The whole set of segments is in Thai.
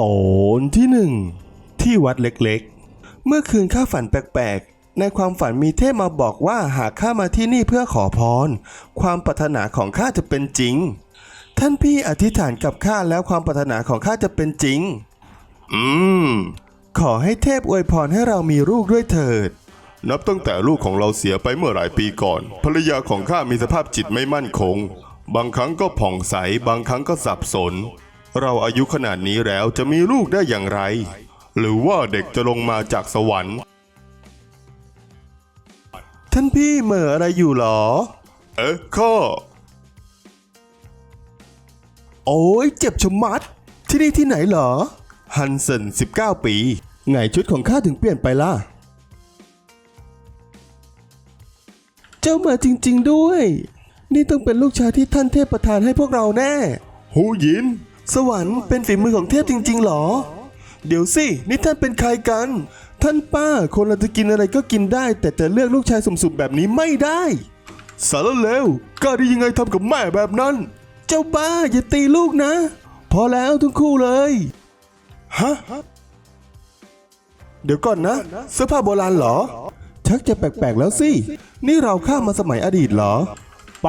ตอนที่หนึ่งที่วัดเล็กๆ เมื่อคืนข้าฝันแปลกๆ ในความฝันมีเทพมาบอกว่าหากข้ามาที่นี่เพื่อขอพร ความปรารถนาของข้าจะเป็นจริง ท่านพี่อธิษฐานกับข้าแล้วความปรารถนาของข้าจะเป็นจริง อืม ขอให้เทพอวยพรให้เรามีลูกด้วยเถิด นับตั้งแต่ลูกของเราเสียไปเมื่อหลายปีก่อน ภรรยาของข้ามีสภาพจิตไม่มั่นคง บางครั้งก็ผ่องใส บางครั้งก็สับสน เราอายุขนาดนี้แล้วจะมีลูกได้อย่างไร หรือว่าเด็กจะลงมาจากสวรรค์ ท่านพี่เหม่ออะไรอยู่หรอ เอ๊ะข้าโอ้ยเจ็บชะมัด ที่นี่ที่ไหนเหรอ ฮันเซน19 ปี ไงชุดของข้าถึงเปลี่ยนไปล่ะ เจ้ามาจริง ๆด้วย นี่ต้องเป็นลูกชายที่ท่านเทพประทานให้พวกเราแน่ หูยิน สวรรค์เป็นฝีมือของเทพจริง ๆ หรอ เดี๋ยวสิ นี่ท่านเป็นใครกัน ท่านป้า คนเราจะกินอะไรก็กินได้ แต่จะเลือกลูกชายสมๆแบบนี้ไม่ได้ สารเลวกล้าได้ยังไงทำกับแม่แบบนั้น เจ้าบ้าอย่าตีลูกนะ พอแล้วทั้งคู่เลย ฮะ เดี๋ยวก่อนนะ เสื้อผ้าโบราณเหรอ ชักจะแปลกๆแล้วสิ นี่เราข้ามมาสมัยอดีตเหรอ ไป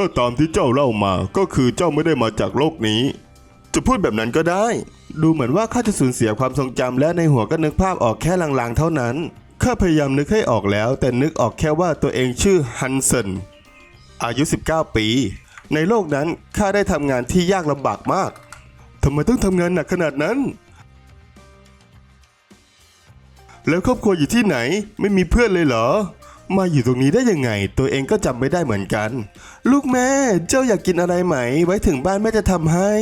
ถ้าตามที่เจ้าเล่ามาก็คือเจ้าไม่ได้มาจากโลกนี้ จะพูดแบบนั้นก็ได้ ดูเหมือนว่าข้าจะสูญเสียความทรงจำและในหัวก็นึกภาพออกแค่ลางๆ เท่านั้น ข้าพยายามนึกให้ออกแล้ว แต่นึกออกแค่ว่าตัวเองชื่อฮันเซนอายุ 19 ปี ในโลกนั้นข้าได้ทำงานที่ยากลำบากมากทำไมต้องทำงานหนักขนาดนั้น แล้วครอบครัวอยู่ที่ไหน ไม่มีเพื่อนเลยเหรอ มาอยู่ตรงนี้ได้ยังไง ตัวเองก็จำไม่ได้เหมือนกัน ลูกแม่เจ้าอยากกินอะไรไหม ไว้ถึงบ้านแม่จะทำให้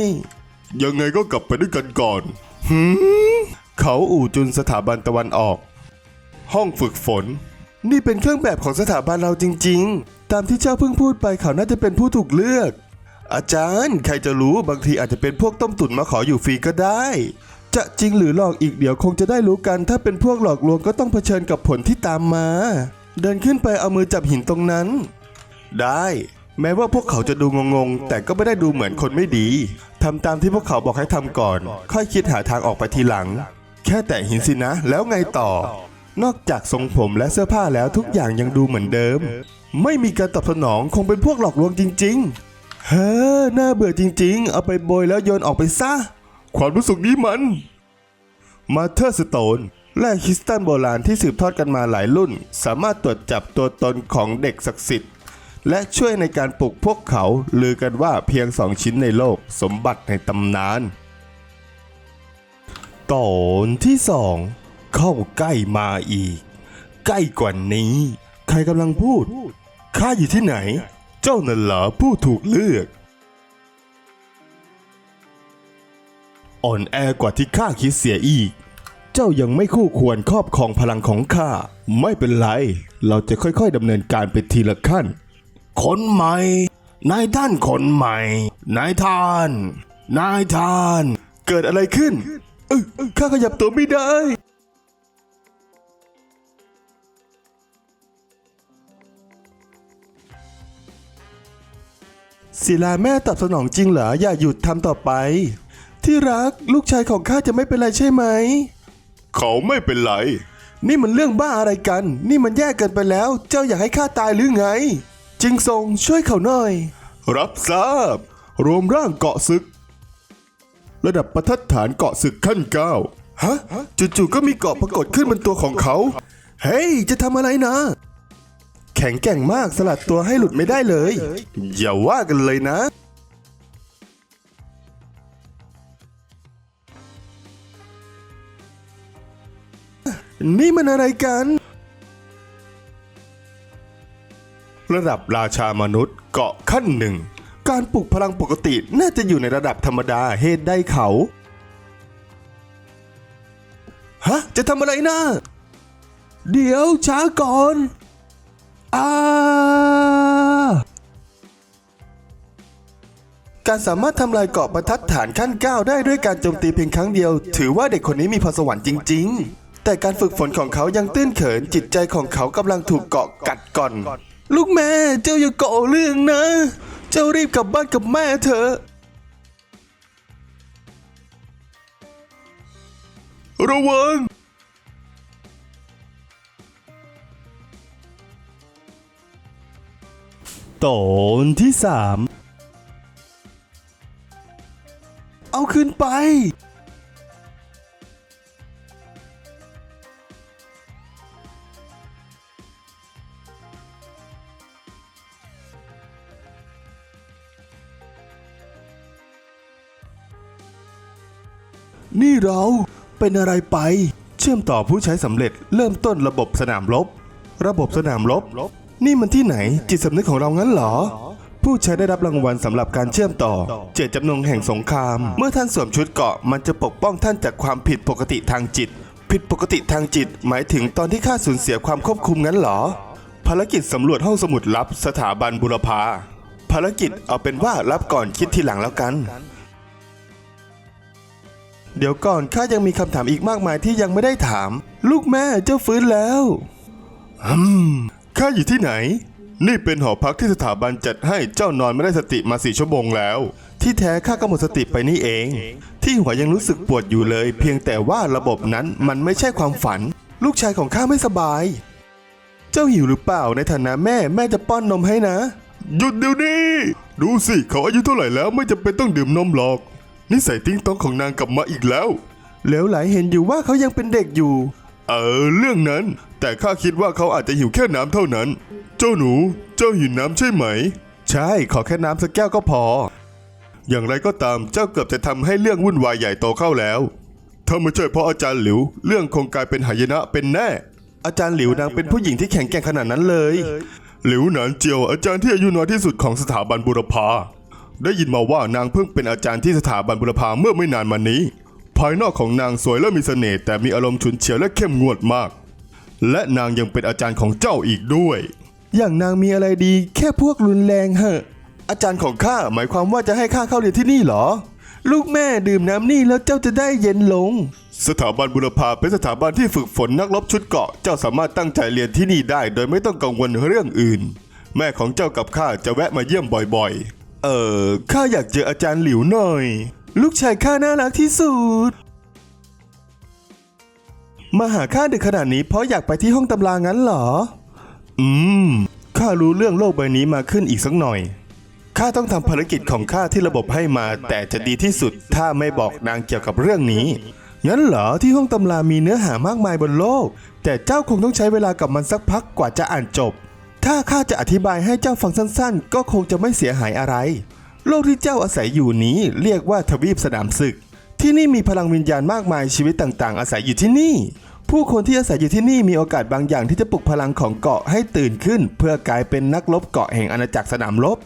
ยังไงก็กลับไปด้วยกันก่อนเขาอู่จุนสถาบันตะวันออก ห้องฝึกฝน นี่เป็นเครื่องแบบของสถาบันเราจริง ๆ ตามที่เจ้าเพิ่งพูดไปเขาน่าจะเป็นผู้ถูกเลือก อาจารย์ ใครจะรู้บางทีอาจจะเป็นพวกต้มตุ๋นมาขออยู่ฟรีก็ได้ จะจริงหรือหลอกอีกเดี๋ยวคงจะได้รู้กัน ถ้าเป็นพวกหลอกลวงก็ต้องเผชิญกับผลที่ตามมา เดินขึ้นไปเอามือจับหินตรงนั้น ได้ แม้ว่าพวกเขาจะดูงงๆ แต่ก็ไม่ได้ดูเหมือนคนไม่ดีทำตามที่พวกเขาบอกให้ทำก่อน ค่อยคิดหาทางออกไปทีหลัง แค่แตะหินสินะ แล้วไงต่อ นอกจากทรงผมและเสื้อผ้าแล้วทุกอย่างยังดูเหมือนเดิม ไม่มีการตอบสนองคงเป็นพวกหลอกลวงจริง ๆ เฮ้อน่าเบื่อจริง ๆ เอาไปโบยแล้วโยนออกไปซะ ความรู้สึกนี้มัน มาเธอร์สโตน และคริสตันโบราณที่สืบทอดกันมาหลายรุ่น สามารถตรวจจับตัวตนของเด็กศักดิ์สิทธิ์ และช่วยในการปลุกพวกเขาลือกันว่าเพียงสองชิ้นในโลกสมบัติในตำนาน ตอนที่สองเข้าใกล้มาอีก ใกล้กว่านี้ ใครกำลังพูดข้าอยู่ที่ไหน เจ้านั่นเหรอผู้ถูกเลือก อ่อนแอกว่าที่ข้าคิดเสียอีก เจ้ายังไม่คู่ควรครอบครองพลังของข้า ไม่เป็นไร เราจะค่อยๆดำเนินการไปทีละขั้น คนใหม่ นายท่านคนใหม่ นายท่าน นายท่าน เกิดอะไรขึ้นเออเออข้าขยับตัวไม่ได้ ศิลาแม่ตอบสนองจริงเหรอ อย่าหยุดทำต่อไป ที่รักลูกชายของข้าจะไม่เป็นไรใช่ไหม เขาไม่เป็นไร นี่มันเรื่องบ้าอะไรกัน นี่มันแย่เกินไปแล้ว เจ้าอยากให้ข้าตายหรือไง จิงซงช่วยเขาหน่อย รับทราบ รวมร่างเกาะศึก ระดับประทัดฐานเกาะศึกขั้นเก้าฮะจู่ๆก็มีเกาะปรากฏขึ้นบนตัวของเขา เฮ้ย จะทำอะไรนะ แข็งแกร่งมากสลัดตัวให้หลุดไม่ได้เลย อย่าว่ากันเลยนะ นี่มันอะไรกัน ระดับราชามนุษย์เกาะขั้นหนึ่ง การปลุกพลังปกติน่าจะอยู่ในระดับธรรมดาเหตุใดเขา ฮะ จะทำอะไรนะ เดี๋ยวช้าก่อนอาการสามารถทำลายเกาะบรรทัดฐานขั้น 9 ได้ด้วยการโจมตีเพียงครั้งเดียว ถือว่าเด็กคนนี้มีพรสวรรค์จริง ๆ แต่การฝึกฝนของเขายังตื้นเขินจิตใจของเขากำลังถูกเกาะกัดก่อน ลูกแม่เจ้าอย่าเกาะเรื่องนะ เจ้ารีบกลับบ้านกับแม่เถอะระวังตอนที่สามเอาขึ้นไป นี่เราเป็นอะไรไป เชื่อมต่อผู้ใช้สำเร็จเริ่มต้นระบบสนามรบ ระบบสนามรบ นี่มันที่ไหนจิตสำนึกของเรางั้นเหรอ ผู้ใช้ได้รับรางวัลสำหรับการเชื่อมต่อ เจตจำนงแห่งสงคราม เมื่อท่านสวมชุดเกราะมันจะปกป้องท่านจากความผิดปกติทางจิต ผิดปกติทางจิต หมายถึงตอนที่ข้าสูญเสียความควบคุมงั้นเหรอ ภารกิจสำรวจห้องสมุดลับสถาบันบุรพาภารกิจเอาเป็นว่ารับก่อนคิดทีหลังแล้วกัน เดี๋ยวก่อนข้ายังมีคำถามอีกมากมายที่ยังไม่ได้ถาม ลูกแม่เจ้าฟื้นแล้วฮึมข้าอยู่ที่ไหน นี่เป็นหอพักที่สถาบันจัดให้เจ้านอนไม่ได้สติมาสี่ชั่วโมงแล้ว ที่แท้ข้าก็หมดสติไปนี่เอง ที่หัวยังรู้สึกปวดอยู่เลย เพียงแต่ว่าระบบนั้นมันไม่ใช่ความฝัน ลูกชายของข้าไม่สบาย เจ้าหิวหรือเปล่าในฐานะแม่แม่จะป้อนนมให้นะ หยุดเดี๋ยวนี้ ดูสิเขาอายุเท่าไหร่แล้วไม่จำเป็นต้องดื่มนมหรอก นิสัยติ้งต้องของนางกลับมาอีกแล้วเหลวไหลเห็นอยู่ว่าเขายังเป็นเด็กอยู่ เออ เรื่องนั้น แต่ข้าคิดว่าเขาอาจจะหิวแค่น้ำเท่านั้น เจ้าหนู เจ้าหิวน้ำใช่ไหม ใช่ ขอแค่น้ำสักแก้วก็พอ อย่างไรก็ตามเจ้าเกือบจะทำให้เรื่องวุ่นวายใหญ่โตเข้าแล้ว ถ้าไม่ใช่เพราะอาจารย์หลิว เรื่องคงกลายเป็นหายนะเป็นแน่ อาจารย์หลิวนางเป็นผู้หญิงที่แข็งแกร่งขนาดนั้นเลย หลิวหนานเจียวอาจารย์ที่อายุน้อยที่สุดของสถาบันบุรพา ได้ยินมาว่านางเพิ่งเป็นอาจารย์ที่สถาบันบุรพาเมื่อไม่นานมานี้ ภายนอกของนางสวยและมีเสน่ห์แต่มีอารมณ์ฉุนเฉียวและเข้มงวดมาก และนางยังเป็นอาจารย์ของเจ้าอีกด้วย อย่างนางมีอะไรดี แค่พวกรุนแรงเหอะอาจารย์ของข้าหมายความว่าจะให้ข้าเข้าเรียนที่นี่เหรอ ลูกแม่ดื่มน้ำนี่แล้วเจ้าจะได้เย็นลง สถาบันบุรพาเป็นสถาบันที่ฝึกฝนนักรบชุดเกราะเจ้าสามารถตั้งใจเรียนที่นี่ได้ โดยไม่ต้องกังวลเรื่องอื่น แม่ของเจ้ากับข้าจะแวะมาเยี่ยมบ่อยๆ เออข้าอยากเจออาจารย์หลิวหน่อย ลูกชายข้าน่ารักที่สุด มาหาข้าดึกขนาดนี้เพราะอยากไปที่ห้องตำรางั้นเหรอ อืม ข้ารู้เรื่องโลกใบนี้มาขึ้นอีกสักหน่อย ข้าต้องทำภารกิจของข้าที่ระบบให้มา แต่จะดีที่สุดถ้าไม่บอกนางเกี่ยวกับเรื่องนี้ งั้นเหรอที่ห้องตำรามีเนื้อหามากมายบนโลก แต่เจ้าคงต้องใช้เวลากับมันสักพักกว่าจะอ่านจบ ถ้าข้าจะอธิบายให้เจ้าฟังสั้นๆ ก็คงจะไม่เสียหายอะไร โลกที่เจ้าอาศัยอยู่นี้เรียกว่าทวีปสนามศึก ที่นี่มีพลังวิญญาณมากมายชีวิตต่างๆ อาศัยอยู่ที่นี่ ผู้คนที่อาศัยอยู่ที่นี่มีโอกาสบางอย่างที่จะปลุกพลังของเกาะให้ตื่นขึ้น เพื่อกลายเป็นนักรบเกาะแห่งอาณาจักรสนามรบ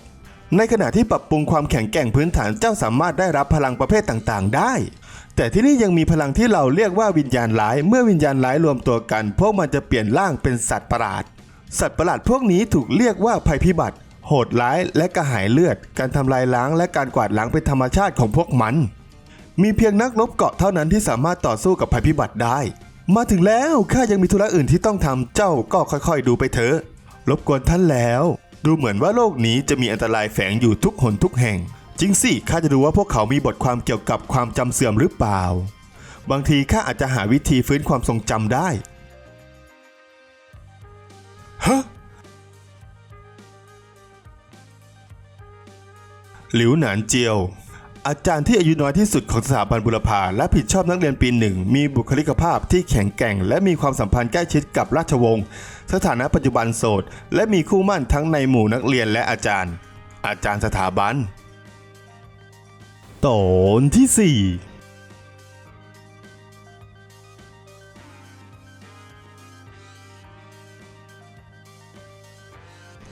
ในขณะที่ปรับปรุงความแข็งแกร่งพื้นฐานเจ้าสามารถได้รับพลังประเภทต่างๆ ได้แต่ที่นี่ยังมีพลังที่เราเรียกว่าวิญญาณร้าย เมื่อวิญญาณร้ายรวมตัวกัน พวกมันจะเปลี่ยนร่างเป็นสัตว์ประหลาด สัตว์ประหลาดพวกนี้ถูกเรียกว่าภัยพิบัติ โหดร้ายและกระหายเลือด การทำลายล้างและการกวาดล้างเป็นธรรมชาติของพวกมัน มีเพียงนักรบเกาะเท่านั้นที่สามารถต่อสู้กับภัยพิบัติได้ มาถึงแล้วข้ายังมีธุระอื่นที่ต้องทำเจ้าก็ค่อยๆ ดูไปเถอะ รบกวนท่านแล้ว ดูเหมือนว่าโลกนี้จะมีอันตรายแฝงอยู่ทุกหนทุกแห่ง จริงสิข้าจะดูว่าพวกเขามีบทความเกี่ยวกับความจำเสื่อมหรือเปล่า บางทีข้าอาจจะหาวิธีฟื้นความทรงจำได้ ฮะหลิวหนานเจียว อาจารย์ที่อายุน้อยที่สุดของสถาบันบุรพาและผิดชอบนักเรียนปีหนึ่ง มีบุคลิกภาพที่แข็งแกร่ง และมีความสัมพันธ์ใกล้ชิดกับราชวงศ์สถานะปัจจุบันโสด และมีคู่มั่นทั้งในหมู่นักเรียนและอาจารย์ อาจารย์สถาบันตอนที่สี่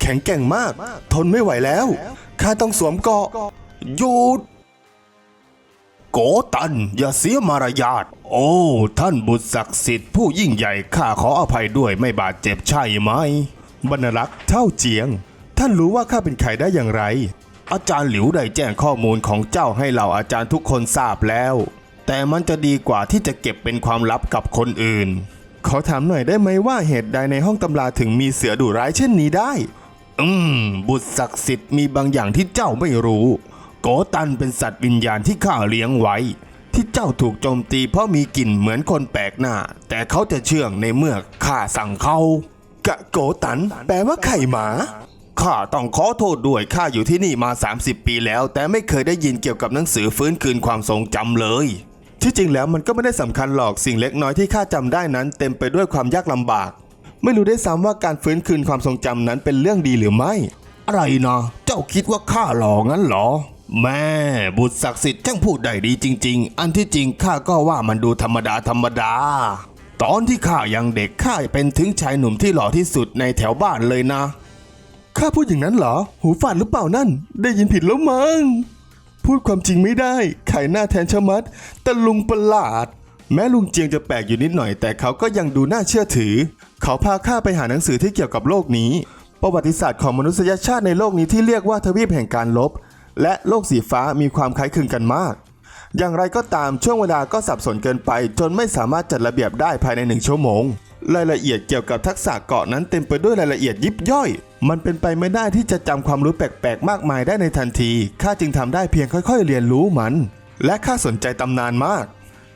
แข็งแกร่งมาก ทนไม่ไหวแล้ว ข้าต้องสวมเกราะหยุดโกตัน อย่าเสียมารยาท โอ้ ท่านบุตรศักดิ์สิทธิ์ผู้ยิ่งใหญ่ข้าขออภัยด้วยไม่บาดเจ็บใช่ไหม บรรลักษ์เท่าเจียง ท่านรู้ว่าข้าเป็นใครได้อย่างไร อาจารย์หลิวได้แจ้งข้อมูลของเจ้าให้เหล่าอาจารย์ทุกคนทราบแล้ว แต่มันจะดีกว่าที่จะเก็บเป็นความลับกับคนอื่น ขอถามหน่อยได้ไหมว่าเหตุใดในห้องตำราถึงมีเสือดุร้ายเช่นนี้ได้ อืม บุตรศักดิ์สิทธิ์มีบางอย่างที่เจ้าไม่รู้ โกตันเป็นสัตว์วิญญาณที่ข้าเลี้ยงไว้ ที่เจ้าถูกโจมตีเพราะมีกลิ่นเหมือนคนแปลกหน้า แต่เขาจะเชื่องในเมื่อข้าสั่งเขากะโกตัน แปลว่าไข่หมาข้าต้องขอโทษด้วยข้าอยู่ที่นี่มา 30 ปีแล้ว แต่ไม่เคยได้ยินเกี่ยวกับหนังสือฟื้นคืนความทรงจำเลย ที่จริงแล้วมันก็ไม่ได้สำคัญหรอกสิ่งเล็กน้อยที่ข้าจำได้นั้น เต็มไปด้วยความยากลำบาก ไม่รู้ได้ซ้ำว่าการฟื้นคืนความทรงจำนั้นเป็นเรื่องดีหรือไม่ อะไรนะเจ้าคิดว่าข้าหลองั้นเหรอ แม่ บุตรศักดิ์สิทธิ์ช่างพูดได้ดีจริง ๆ อันที่จริงข้าก็ว่ามันดูธรรมดาธรรมดา ตอนที่ข้ายังเด็กข้าเป็นถึงชายหนุ่มที่หล่อที่สุดในแถวบ้านเลยนะข้าพูดอย่างนั้นเหรอ หูฝาดหรือเปล่านั่น ได้ยินผิดแล้วมั้งพูดความจริงไม่ได้ไข่หน้าแทนชะมัดแต่ลุงประหลาด แม้ลุงเจียงจะแปลกอยู่นิดหน่อยแต่เขาก็ยังดูน่าเชื่อถือ เขาพาข้าไปหาหนังสือที่เกี่ยวกับโลกนี้ ประวัติศาสตร์ของมนุษยชาติในโลกนี้ที่เรียกว่าทวีปแห่งการลบ และโลกสีฟ้ามีความคล้ายคลึงกันมาก อย่างไรก็ตามช่วงเวลาก็สับสนเกินไป จนไม่สามารถจัดระเบียบได้ภายในหนึ่งชั่วโมง รายละเอียดเกี่ยวกับทักษะเกาะนั้นเต็มไปด้วยรายละเอียดยิบย่อย มันเป็นไปไม่ได้ที่จะจำความรู้แปลกๆ มากมายได้ในทันที ข้าจึงทำได้เพียงค่อย ๆ เรียนรู้มัน และข้าสนใจตำนานมาก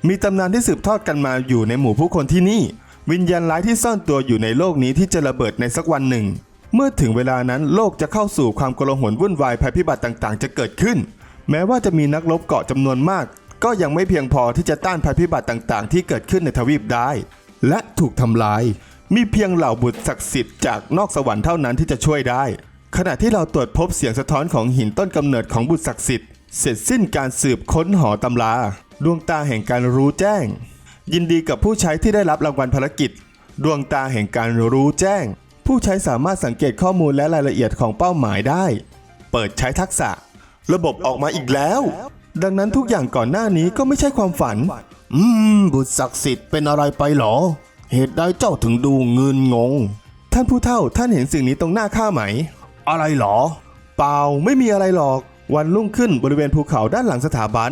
มีตำนานที่สืบทอดกันมาอยู่ในหมู่ผู้คนที่นี่ วิญญาณร้ายที่ซ่อนตัวอยู่ในโลกนี้ที่จะระเบิดในสักวันหนึ่ง เมื่อถึงเวลานั้นโลกจะเข้าสู่ความโกลาหลวุ่นวายภัยพิบัติต่างๆ จะเกิดขึ้น แม้ว่าจะมีนักรบเกาะจำนวนมาก ก็ยังไม่เพียงพอที่จะต้านภัยพิบัติต่างๆ ที่เกิดขึ้นในทวีปได้ และถูกทำลาย มีเพียงเหล่าบุตรศักดิ์สิทธิ์จากนอกสวรรค์เท่านั้นที่จะช่วยได้ ขณะที่เราตรวจพบเสียงสะท้อนของหินต้นกำเนิดของบุตรศักดิ์สิทธิ์เสร็จสิ้นการสืบค้นหอตำราดวงตาแห่งการรู้แจ้ง ยินดีกับผู้ใช้ที่ได้รับรางวัลภารกิจ ดวงตาแห่งการรู้แจ้ง ผู้ใช้สามารถสังเกตข้อมูลและรายละเอียดของเป้าหมายได้ เปิดใช้ทักษะ ระบบออกมาอีกแล้ว ดังนั้นทุกอย่างก่อนหน้านี้ก็ไม่ใช่ความฝัน อืม บุตรศักดิ์สิทธิ์เป็นอะไรไปหรอ เหตุใดเจ้าถึงดูเงินงง ท่านผู้เฒ่าท่านเห็นสิ่งนี้ตรงหน้าข้าไหม อะไรหรอ เปล่าไม่มีอะไรหรอก วันรุ่งขึ้นบริเวณภูเขาด้านหลังสถาบัน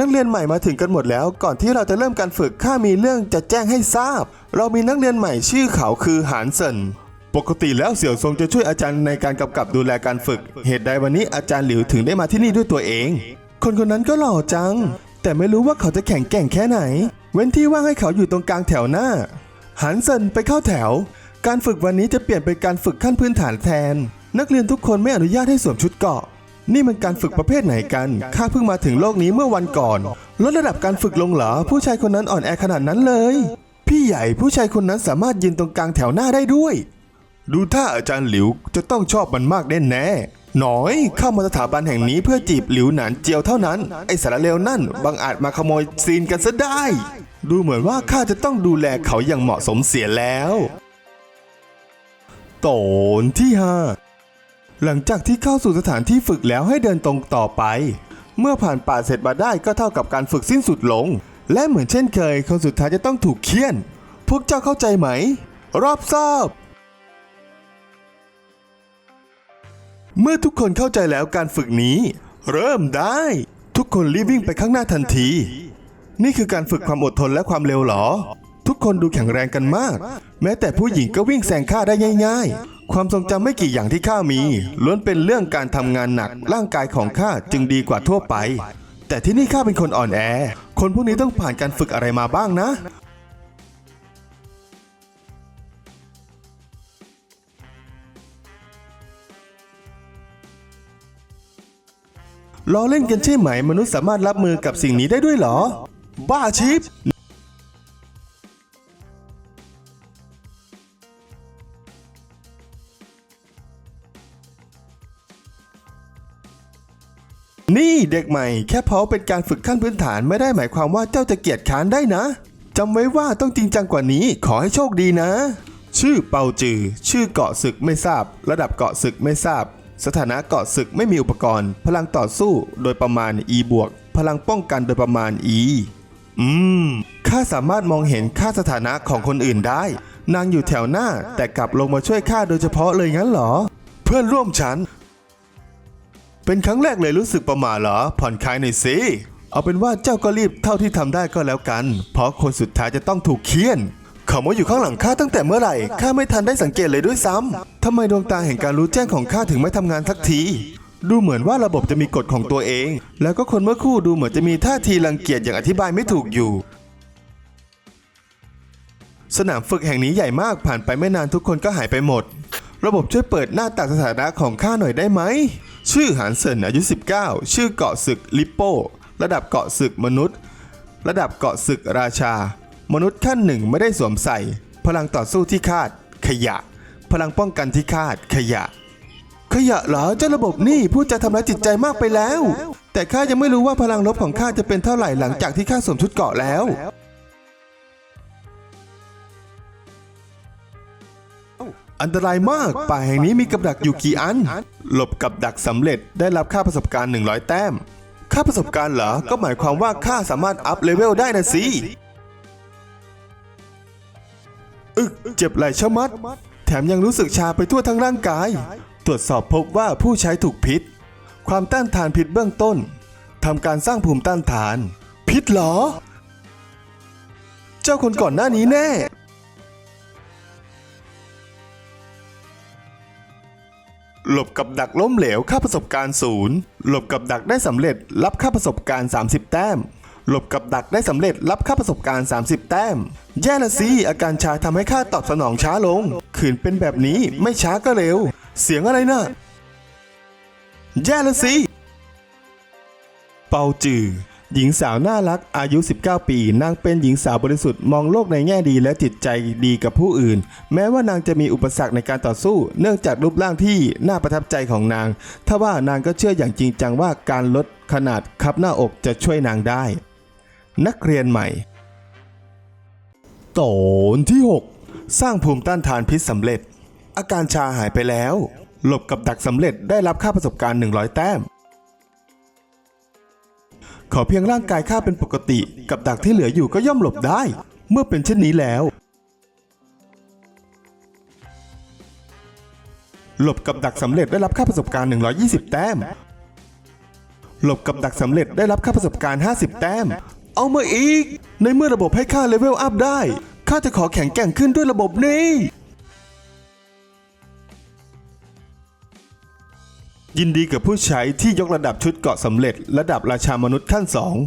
นักเรียนใหม่มาถึงกันหมดแล้ว ก่อนที่เราจะเริ่มการฝึกข้ามีเรื่องจะแจ้งให้ทราบ เรามีนักเรียนใหม่ชื่อเขาคือหานเซินปกติแล้วเสี่ยวซงจะช่วยอาจารย์ในการกำกับดูแลการฝึก เหตุใดวันนี้อาจารย์หลิวถึงได้มาที่นี่ด้วยตัวเอง คนคนนั้นก็หล่อจัง แต่ไม่รู้ว่าเขาจะแข็งแกร่งแค่ไหน เว้นที่ว่างให้เขาอยู่ตรงกลางแถวหน้าหันเซินไปเข้าแถว การฝึกวันนี้จะเปลี่ยนเป็นการฝึกขั้นพื้นฐานแทน นักเรียนทุกคนไม่อนุญาตให้สวมชุดเกราะ นี่มันการฝึกประเภทไหนกัน ข้าเพิ่งมาถึงโลกนี้เมื่อวันก่อน ลดระดับการฝึกลงเหรอ ผู้ชายคนนั้นอ่อนแอขนาดนั้นเลย พี่ใหญ่ผู้ชายคนนั้นสามารถยืนตรงกลางแถวหน้าได้ด้วย ดูท่าอาจารย์หลิวจะต้องชอบมันมากแน่แน่หน่อยเข้ามาสถาบันแห่งนี้เพื่อจีบหลิวหนานเจียวเท่านั้น ไอสารเลวนั่นบังอาจมาขโมยซีนกันซะได้ ดูเหมือนว่าข้าจะต้องดูแลเขาอย่างเหมาะสมเสียแล้วโตนที่ห้า หลังจากที่เข้าสู่สถานที่ฝึกแล้วให้เดินตรงต่อไป เมื่อผ่านป่าเสร็จมาได้ก็เท่ากับการฝึกสิ้นสุดลง และเหมือนเช่นเคย คนสุดท้ายจะต้องถูกเคี่ยน พวกเจ้าเข้าใจไหม รอบทราบเมื่อทุกคนเข้าใจแล้วการฝึกนี้ เริ่มได้ ทุกคนรีบวิ่งไปข้างหน้าทันที นี่คือการฝึกความอดทนและความเร็วหรอ ทุกคนดูแข็งแรงกันมาก แม้แต่ผู้หญิงก็วิ่งแซงข้าได้ง่าย ๆ ความทรงจำไม่กี่อย่างที่ข้ามี ล้วนเป็นเรื่องการทำงานหนัก ร่างกายของข้าจึงดีกว่าทั่วไป แต่ที่นี่ข้าเป็นคนอ่อนแอ คนพวกนี้ต้องผ่านการฝึกอะไรมาบ้างนะล้อเล่นกันใช่ไหม มนุษย์สามารถรับมือกับสิ่งนี้ได้ด้วยเหรอ บ้าชิป นี่เด็กใหม่ แค่เพราะเป็นการฝึกขั้นพื้นฐานไม่ได้หมายความว่าเจ้าจะเกียจค้านได้นะจำไว้ว่าต้องจริงจังกว่านี้ขอให้โชคดีนะ ชื่อเปาจือ ชื่อเกาะศึกไม่ทราบ ระดับเกาะศึกไม่ทราบ สถานะเกาะศึกไม่มีอุปกรณ์ พลังต่อสู้โดยประมาณ E บวกพลังป้องกันโดยประมาณ E อืมข้าสามารถมองเห็นค่าสถานะของคนอื่นได้ นางอยู่แถวหน้าแต่กลับลงมาช่วยข้าโดยเฉพาะเลยงั้นเหรอ เพื่อนร่วมชั้น เป็นครั้งแรกเลยรู้สึกประหม่าเหรอ ผ่อนคลายหน่อยสิเอาเป็นว่าเจ้าก็รีบเท่าที่ทำได้ก็แล้วกัน เพราะคนสุดท้ายจะต้องถูกเคี่ยนเขามาอยู่ข้างหลังข้าตั้งแต่เมื่อไหร่ข้าไม่ทันได้สังเกตเลยด้วยซ้ำทำไมดวงตาแห่งการรู้แจ้งของข้าถึงไม่ทำงานสักที ดูเหมือนว่าระบบจะมีกฎของตัวเอง แล้วก็คนเมื่อคู่ดูเหมือนจะมีท่าทีรังเกียจอย่างอธิบายไม่ถูกอยู่ สนามฝึกแห่งนี้ใหญ่มากผ่านไปไม่นานทุกคนก็หายไปหมด ระบบช่วยเปิดหน้าตักสถานะของข้าหน่อยได้ไหม ชื่อหานเซินอายุ 19 ชื่อเกาะศึกลิปโป้ ระดับเกาะศึกมนุษย์ ระดับเกาะศึกราชา มนุษย์ขั้นหนึ่งไม่ได้สวมใส่ พลังต่อสู้ที่คาด ขยะ พลังป้องกันที่คาด ขยะ ขยะเหรอเจ้าระบบนี่พูดจะทำร้ายจิตใจมากไปแล้ว แต่ข้ายังไม่รู้ว่าพลังลบของข้าจะเป็นเท่าไหร่หลังจากที่ข้าสวมชุดเกาะแล้ว อันตรายมาก ป่าแห่งนี้มีกับดักอยู่กี่อัน หลบกับดักสำเร็จได้รับค่าประสบการณ์ 100 แต้ม ค่าประสบการณ์เหรอ ก็หมายความว่าข้าสามารถอัพเลเวลได้นะสิอึกเจ็บไหล่ชะมัด แถมยังรู้สึกชาไปทั่วทั้งร่างกาย ตรวจสอบพบว่าผู้ใช้ถูกพิษ ความต้านทานพิษเบื้องต้นทำการสร้างภูมิต้านทาน พิษเหรอ เจ้าคนก่อนหน้านี้แน่ หลบกับดักล้มเหลวค่าประสบการณ์ศูนย์หลบกับดักได้สำเร็จรับค่าประสบการณ์ 30 แต้ม หลบกับดักได้สำเร็จรับค่าประสบการณ์ 30 แต้ม แย่ละสิอาการชาทำให้ข้าตอบสนองช้าลง ขืนเป็นแบบนี้ไม่ช้าก็เร็ว เสียงอะไรนะ่ะแย่ละสิเปาจือ หญิงสาวน่ารักอายุ 19 ปีนางเป็นหญิงสาวบริสุทธิ์มองโลกในแง่ดีและจิตใจดีกับผู้อื่น แม้ว่านางจะมีอุปสรรคในการต่อสู้ เนื่องจากรูปร่างที่น่าประทับใจของนางทว่านางก็เชื่ออย่างจริงจังว่าการลดขนาดคับหน้าอกจะช่วยนางได้ นักเรียนใหม่ ตอนที่ 6 สร้างภูมิต้านทานพิษสำเร็จ อาการชาหายไปแล้ว หลบกับดักสำเร็จได้รับค่าประสบการณ์ 100 แต้ม ขอเพียงร่างกายข้าเป็นปกติ กับดักที่เหลืออยู่ก็ย่อมหลบได้ เมื่อเป็นเช่นนี้แล้ว หลบกับดักสำเร็จได้รับค่าประสบการณ์ 120 แต้ม หลบกับดักสำเร็จได้รับค่าประสบการณ์ 50 แต้ม เอามาอีก ในเมื่อระบบให้ค่าเลเวลอัพได้ข้าจะขอแข่งแกร่งขึ้นด้วยระบบนี้ ยินดีกับผู้ใช้ที่ยกระดับชุดเกาะสำเร็จ ระดับราชามนุษย์ขั้น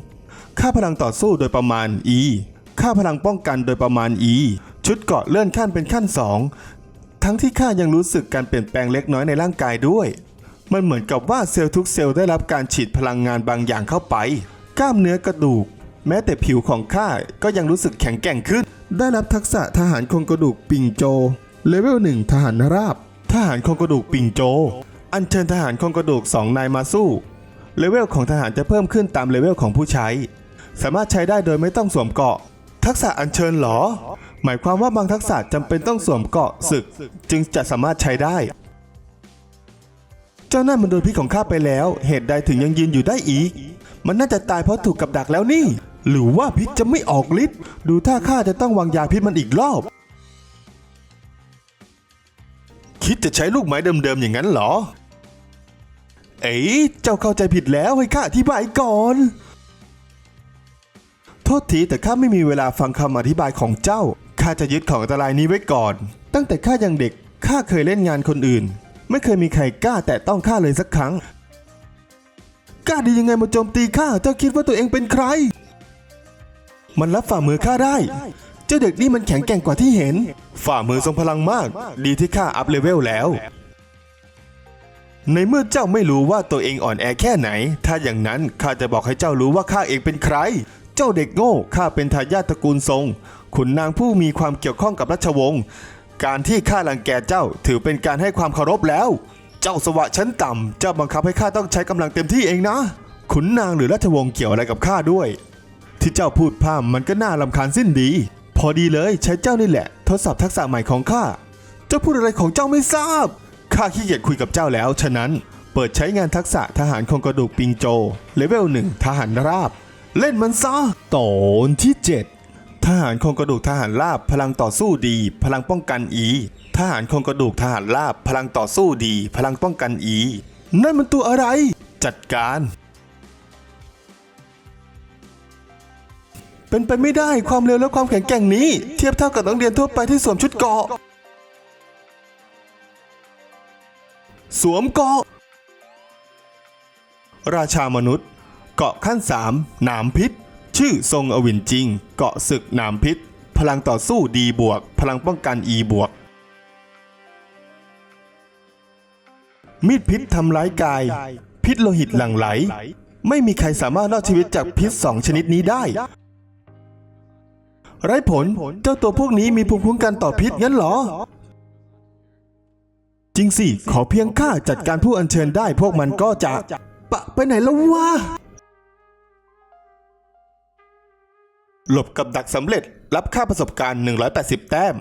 2 ค่าพลังต่อสู้โดยประมาณ E ค่าพลังป้องกันโดยประมาณ E ชุดเกาะเลื่อนขั้นเป็นขั้น 2 ทั้งที่ข้ายังรู้สึกการเปลี่ยนแปลงเล็กน้อยในร่างกายด้วย มันเหมือนกับว่าเซลล์ทุกเซลล์ได้รับการฉีดพลังงานบางอย่างเข้าไป กล้ามเนื้อกระดูก แม้แต่ผิวของข้าก็ยังรู้สึกแข็งแกร่งขึ้น ได้รับทักษะทหารโครงกระดูกปิงโจเลเวล1ทหารราบ ทหารโครงกระดูกปิงโจ อัญเชิญทหารโครงกระดูก 2 นายมาสู้ เลเวลของทหารจะเพิ่มขึ้นตามเลเวลของผู้ใช้ สามารถใช้ได้โดยไม่ต้องสวมเกราะ ทักษะอัญเชิญหรอ หมายความว่าบางทักษะจำเป็นต้องสวมเกราะศึก จึงจะสามารถใช้ได้ เจ้านั่นมันโดนพิษของข้าไปแล้ว เหตุใดถึงยังยืนอยู่ได้อีก มันน่าจะตายเพราะถูกกับดักแล้วนี่ หรือว่าพิษจะไม่ออกฤทธิ์ดูท่าข้าจะต้องวางยาพิษมันอีกรอบคิดจะใช้ลูกไม้เดิมๆอย่างนั้นเหรอ เอ๋เจ้าเข้าใจผิดแล้วให้ข้าอธิบายก่อน โทษทีแต่ข้าไม่มีเวลาฟังคำอธิบายของเจ้า ข้าจะยึดของอันตรายนี้ไว้ก่อน ตั้งแต่ข้ายังเด็ก ข้าเคยเล่นงานคนอื่น ไม่เคยมีใครกล้าแตะต้องข้าเลยสักครั้ง กล้าดียังไงมาโจมตีข้า เจ้าคิดว่าตัวเองเป็นใคร มันรับฝ่ามือข้าได้ เจ้าเด็กนี่มันแข็งแกร่งกว่าที่เห็น ฝ่ามือทรงพลังมาก ดีที่ข้าอัพเลเวลแล้ว ในเมื่อเจ้าไม่รู้ว่าตัวเองอ่อนแอแค่ไหน ถ้าอย่างนั้นข้าจะบอกให้เจ้ารู้ว่าข้าเองเป็นใคร เจ้าเด็กโง่ข้าเป็นทายาทตระกูลทรงขุนนางผู้มีความเกี่ยวข้องกับราชวงศ์ การที่ข้ารังแกเจ้าถือเป็นการให้ความเคารพแล้ว เจ้าสวะชั้นต่ำเจ้าบังคับให้ข้าต้องใช้กำลังเต็มที่เองนะ ขุนนางหรือราชวงศ์เกี่ยวอะไรกับข้าด้วย ที่เจ้าพูดพร่ำมันก็น่าลำคาญสิ้นดี พอดีเลยใช้เจ้านี่แหละ ทดสอบทักษะใหม่ของข้า เจ้าพูดอะไรของเจ้าไม่ทราบ ข้าขี้เกียจคุยกับเจ้าแล้ว ฉะนั้นเปิดใช้งานทักษะทหารโครงกระดูกปิงโจ เลเวลหนึ่งทหารราบ เล่นมันซะตอนที่ 7 ทหารโครงกระดูกทหารราบ พลังต่อสู้ดี พลังป้องกันอี ทหารโครงกระดูกทหารราบ พลังต่อสู้ดี พลังป้องกันอี นั่นมันตัวอะไร จัดการเป็นไปไม่ได้ความเร็วและความแข็งแกร่งนี้ เทียบเท่ากับนักเรียนทั่วไปที่สวมชุดเกาะ สวมเกาะ ราชามนุษย์ เกาะขั้นสามหนามพิษ ชื่อทรงอวินจริง เกาะศึกหนามพิษ พลังต่อสู้ดีบวก พลังป้องกัน E บวก มีดพิษทำร้ายกาย พิษโลหิตหลั่งไหล ไม่มีใครสามารถรอดชีวิตจากพิษสองชนิดนี้ได้ ไร้ผล เจ้าตัวพวกนี้มีภูมิคุ้มกันต่อพิษงั้นเหรอ จริงสิ ขอเพียงข้าจัดการผู้อัญเชิญได้พวกมันก็จะ ปะไปไหนแล้ววะ หลบกับดักสำเร็จ รับค่าประสบการณ์ 180 แต้ม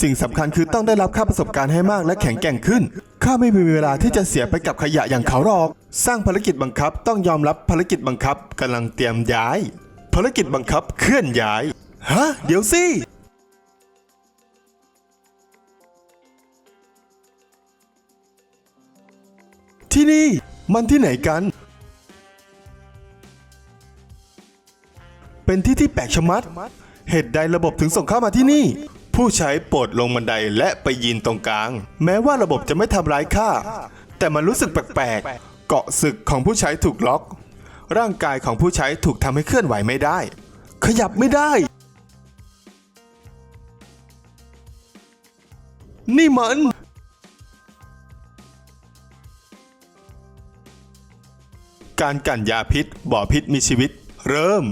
สิ่งสำคัญคือต้องได้รับค่าประสบการณ์ให้มากและแข็งแกร่งขึ้น ข้าไม่มีเวลาที่จะเสียไปกับขยะอย่างเขาหรอก สร้างภารกิจบังคับ ต้องยอมรับภารกิจบังคับกำลังเตรียมย้าย ภารกิจบังคับเคลื่อนย้าย ฮะ เดี๋ยวสิ ที่นี่ มันที่ไหนกัน เป็นที่ที่แปลกชะมัด เหตุใดระบบถึงส่งเข้ามาที่นี่ ผู้ใช้โปรดลงบันไดและไปยืนตรงกลาง แม้ว่าระบบจะไม่ทำร้ายข้าแต่มันรู้สึกแปลกๆ เกาะศึกของผู้ใช้ถูกล็อก ร่างกายของผู้ใช้ถูกทำให้เคลื่อนไหวไม่ได้ ขยับไม่ได้ นี่มัน การกั่นยาพิษบ่อพิษมีชีวิต เริ่ม